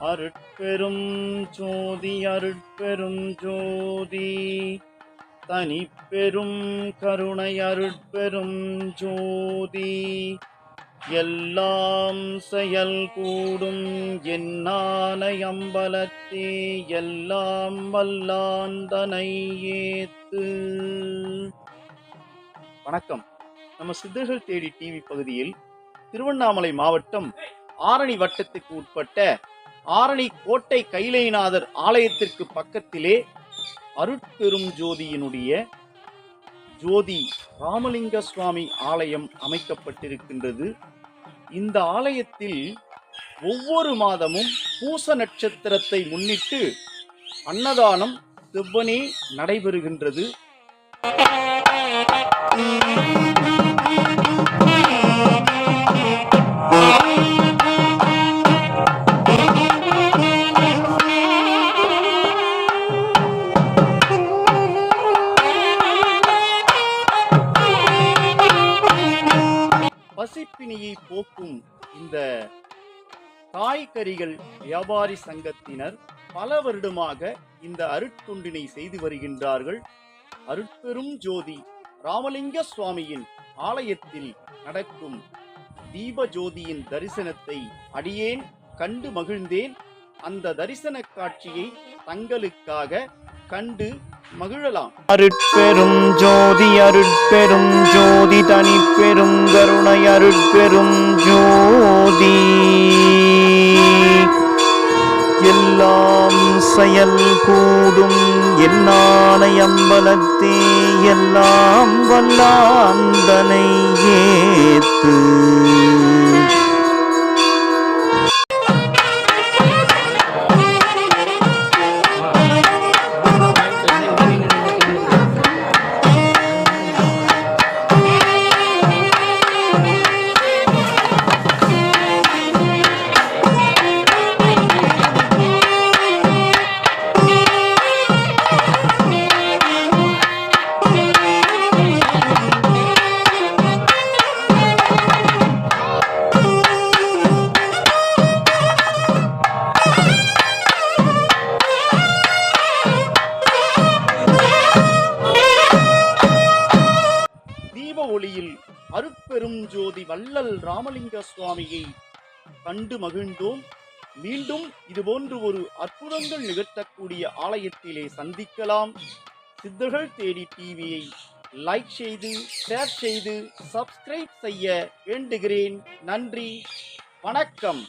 அருட்பெரும் ஜோதி அருட்பெரும் ஜோதி. தனிப்பெரும் கருணை அருட்பெரும் ஜோதி. எல்லாம் செயல் கூடும் என்னான அம்பலத்தே எல்லாம் வல்லாந்தனை ஏத்து. வணக்கம். நம்ம சித்தர்கள் தேடி டிவி பகுதியில் திருவண்ணாமலை மாவட்டம் ஆரணி வட்டத்துக்கு உட்பட்ட ஆரணி கோட்டை கைலைநாதர் ஆலயத்திற்கு பக்கத்திலே அருட்பெரும் ஜோதியினுடைய ஜோதி ராமலிங்க சுவாமி ஆலயம் அமைக்கப்பட்டிருக்கின்றது. இந்த ஆலயத்தில் ஒவ்வொரு மாதமும் பூச நட்சத்திரத்தை முன்னிட்டு அன்னதானம் செவ்வனே நடைபெறுகின்றது. பசிப்பினியை போக்கும் இந்த காய்கறிகள் வியாபாரி சங்கத்தினர் பல வருடமாக இந்த அருட்தொண்டினை செய்து வருகின்றார்கள். அருட்பெரும் ஜோதி ராமலிங்க சுவாமியின் ஆலயத்தில் நடக்கும் தீப ஜோதியின் தரிசனத்தை அடியேன் கண்டு மகிழ்ந்தேன். அந்த தரிசன காட்சியை தங்களுக்காக கண்டு மகிழலாம். அருட்பெரும் ஜோதி அருட்பெரும் ஜோதி தனிப்பெரும் கருணை அருட்பெரும் ஜோதி. எல்லாம் செயல் கூடும் என்னானை அம்பலத்தே எல்லாம் வல்லாந்தனை ஏத்து. தீப ஒளியில் அருப்பெரும் ஜோதி வள்ளல் ராமலிங்க சுவாமியை கண்டு மகிழ்ந்தோம். மீண்டும் இதுபோன்று ஒரு அற்புதங்கள் நிகழ்த்தக்கூடிய ஆலயத்திலே சந்திக்கலாம். சித்தர்கள் தேடி டிவியை லைக் செய்து ஷேர் செய்து சப்ஸ்கிரைப் செய்ய வேண்டுகிறேன். நன்றி. வணக்கம்.